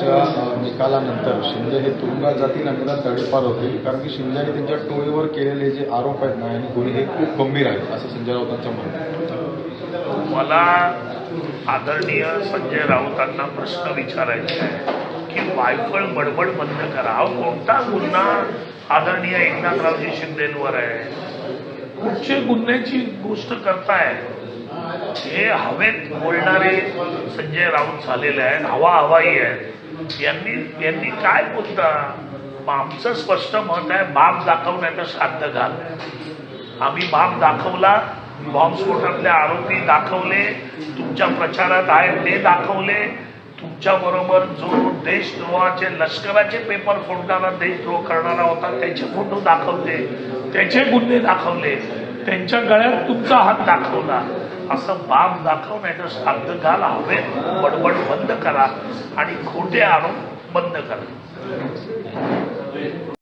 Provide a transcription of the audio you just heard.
आजच्या निकालानंतर शिंदे हे तुरुंगात जातील आणि त्याला तडेपार होतील. कारण की शिंदे त्यांच्या टोळीवर केलेले जे आरोप आहेत ना आणि गुन्हे हे खूप गंभीर आहेत असं संजय राऊतांचं म्हणणं मला आदरणीय संजय राऊतांना प्रश्न विचारायचा आहे की वायफळ बडबड बंद करा. कोणता गुन्हा आदरणीय एकनाथरावजी शिंदेवर आहे? कुठचे गुन्ह्याची गोष्ट करताय? हे हवेत बोलणारे संजय राऊत झालेले आहेत हवा हवाई आहेत यांनी यांनी काय बोलता? आमचं स्पष्ट मत आहे बाप दाखवण्याचं श्राद्ध घाल. आम्ही बाप दाखवला बॉम्बस्फोटातले आरोपी दाखवले तुमच्या प्रचारात आहेत ते दाखवले. तुमच्या बरोबर जो देशद्रोहाचे लष्कराचे पेपर फोडणारा देशद्रोह करणारा होता त्याचे फोटो दाखवले त्याचे गुन्हे दाखवले. त्यांच्या गळ्यात तुमचा हात दाखवला. असं बाब दाखवण्याचं साध्य घाल हवेत बडबड बंद करा आणि खोटे आरोप बंद करा.